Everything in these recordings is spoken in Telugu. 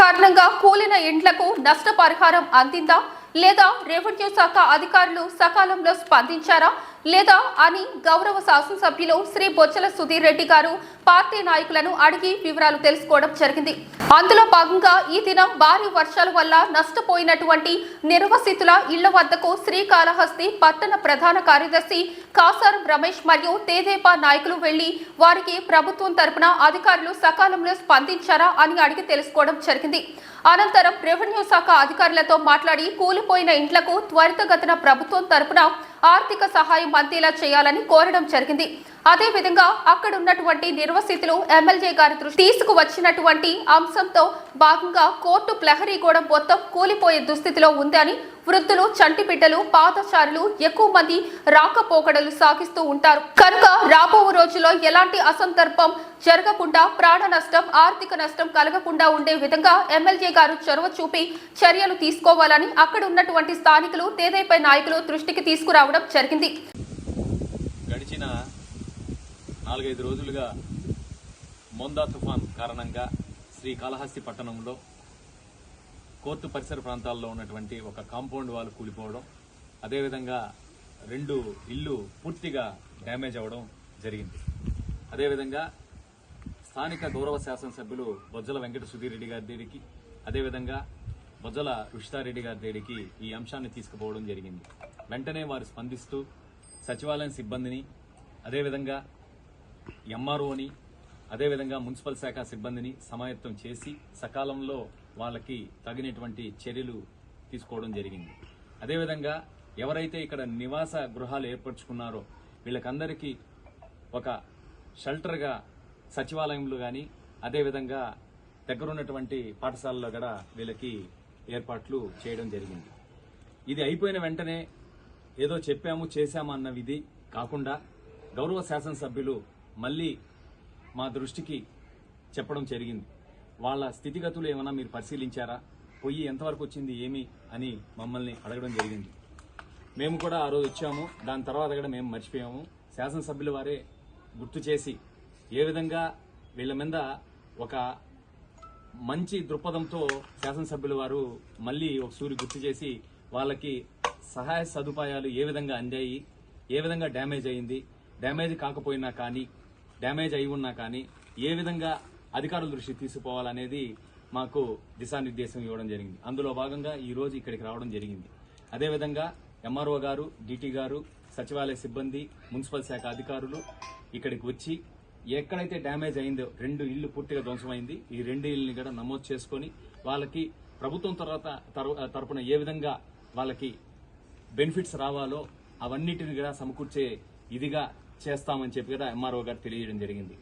కారణంగా కూలిన ఇండ్లకు నష్టపరిహారం అందిందా లేదా రెవెన్యూ శాఖ అధికారులు సకాలంలో స్పందించారా? లేదా అని గౌరవ శాసనసభ్యులు శ్రీ బొచ్చల సుధీర్ రెడ్డి గారు పార్టీ నాయకులను అడిగి వివరాలు తెలుసుకోవడం జరిగింది. అందులో భాగంగా ఈ దినం భారీ వర్షాల వల్ల నష్టపోయినటువంటి నిర్వసితుల ఇళ్ళ వద్దకు శ్రీకాళహస్తి పట్టణ ప్రధాన కార్యదర్శి కాసారం రమేష్ మరియు తేదేపా నాయకులు వెళ్ళి వారికి ప్రభుత్వం తరపున అధికారులు సకాలంలో స్పందించారా అని అడిగి తెలుసుకోవడం జరిగింది. అనంతరం రెవెన్యూ శాఖ అధికారులతో మాట్లాడి కూలిపోయిన ఇండ్లకు త్వరితగతిన ప్రభుత్వం తరపున ఆర్థిక సహాయం అందేలా చేయాలని కోరడం జరిగింది. అదేవిధంగా అక్కడ ఉన్నటువంటి నిర్వసితులు ఎమ్మెల్యే గారి దృష్టి తీసుకువచ్చినటువంటి అంశంతో భాగంగా కోర్టు ప్రహరీగూడెం మొత్తం కూలిపోయే దుస్థితిలో ఉందని వృద్ధులు చంటి బిడ్డలు పాదచారులు ఎక్కువ మంది రాకపోకడలు సాగిస్తూ ఉంటారు. కనుక రాబో రోజుల్లో ఎలాంటి అసందర్భం జరగకుండా ప్రాణ నష్టం ఆర్థిక నష్టం కలగకుండా ఉండే విధంగా ఎమ్మెల్యే గారు చొరవ చూపి చర్యలు తీసుకోవాలని అక్కడ ఉన్నటువంటి స్థానికులు తేదేపై నాయకులు దృష్టికి తీసుకురావడం జరిగింది. నాలుగైదు రోజులుగా మొందా తుఫాన్ కారణంగా శ్రీకాళహస్తి పట్టణంలో కోర్టు పరిసర ప్రాంతాల్లో ఉన్నటువంటి ఒక కాంపౌండ్ వాల్ కూలిపోవడం అదేవిధంగా రెండు ఇల్లు పూర్తిగా డ్యామేజ్ అవ్వడం జరిగింది. అదేవిధంగా స్థానిక గౌరవ శాసనసభ్యులు బొజ్జల వెంకట సుధీర్ రెడ్డి గారి దేడికి అదేవిధంగా బొజ్జల రుషితారెడ్డి గారి దేడికి ఈ అంశాన్ని తీసుకుపోవడం జరిగింది. వెంటనే వారు స్పందిస్తూ సచివాలయం సిబ్బందిని అదేవిధంగా ఎంఆర్ఓని అదేవిధంగా మున్సిపల్ శాఖ సిబ్బందిని సమాయత్తం చేసి సకాలంలో వాళ్ళకి తగినటువంటి చర్యలు తీసుకోవడం జరిగింది. అదేవిధంగా ఎవరైతే ఇక్కడ నివాస గృహాలు ఏర్పరచుకున్నారో వీళ్ళకందరికీ ఒక షెల్టర్గా సచివాలయంలో కానీ అదేవిధంగా దగ్గరున్నటువంటి పాఠశాలలో కూడా వీళ్ళకి ఏర్పాట్లు చేయడం జరిగింది. ఇది అయిపోయిన వెంటనే ఏదో చెప్పాము చేశాము అన్న విధి కాకుండా గౌరవ శాసనసభ్యులు మళ్ళీ మా దృష్టికి చెప్పడం జరిగింది. వాళ్ళ స్థితిగతులు ఏమైనా మీరు పరిశీలించారా? పొయ్యి ఎంతవరకు వచ్చింది ఏమి అని మమ్మల్ని అడగడం జరిగింది. మేము కూడా ఆ రోజు వచ్చాము. దాని తర్వాత కూడా మేము మర్చిపోయాము. శాసనసభ్యుల వారే గుర్తు చేసి ఏ విధంగా వీళ్ళ మీద ఒక మంచి దృక్పథంతో శాసనసభ్యుల వారు మళ్ళీ ఒక సూరి గుర్తు చేసి వాళ్ళకి సహాయ సదుపాయాలు ఏ విధంగా అందాయి ఏ విధంగా డ్యామేజ్ అయింది డ్యామేజ్ కాకపోయినా కానీ డ్యామేజ్ అయి ఉన్నా కానీ ఏ విధంగా అధికారుల దృష్టి తీసుకుపోవాలనేది మాకు దిశానిర్దేశం ఇవ్వడం జరిగింది. అందులో భాగంగా ఈ రోజు ఇక్కడికి రావడం జరిగింది. అదేవిధంగా ఎంఆర్ఓ గారు డిటి గారు సచివాలయ సిబ్బంది మున్సిపల్ శాఖ అధికారులు ఇక్కడికి వచ్చి ఎక్కడైతే డ్యామేజ్ అయిందో రెండు ఇళ్ళు పూర్తిగా ధ్వంసమైంది. ఈ రెండు ఇళ్ళని కూడా నమోదు చేసుకొని వాళ్ళకి ప్రభుత్వం తర్వాత తర- తరపున ఏ విధంగా వాళ్ళకి బెనిఫిట్స్ రావాలో అవన్నిటిని కూడా సమకూర్చే ఇదిగా చేస్తామని చెప్పి కూడా ఎంఆర్ఓ గారు తెలియజేయడం జరిగింది.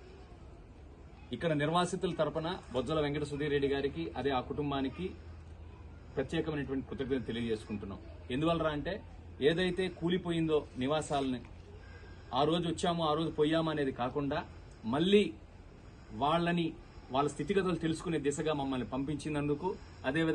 ఇక్కడ నిర్వాసితుల తరపున బొజ్జల వెంకట సుధీర్ రెడ్డి గారికి అదే ఆ కుటుంబానికి ప్రత్యేకమైనటువంటి కృతజ్ఞత తెలియజేసుకుంటున్నాం. ఎందువల్లరా అంటే ఏదైతే కూలిపోయిందో నివాసాలని ఆ రోజు వచ్చాము ఆ రోజు పోయాము అనేది కాకుండా మళ్ళీ వాళ్ళని వాళ్ళ స్థితిగతులు తెలుసుకునే దిశగా మమ్మల్ని పంపించినందుకు అదేవిధంగా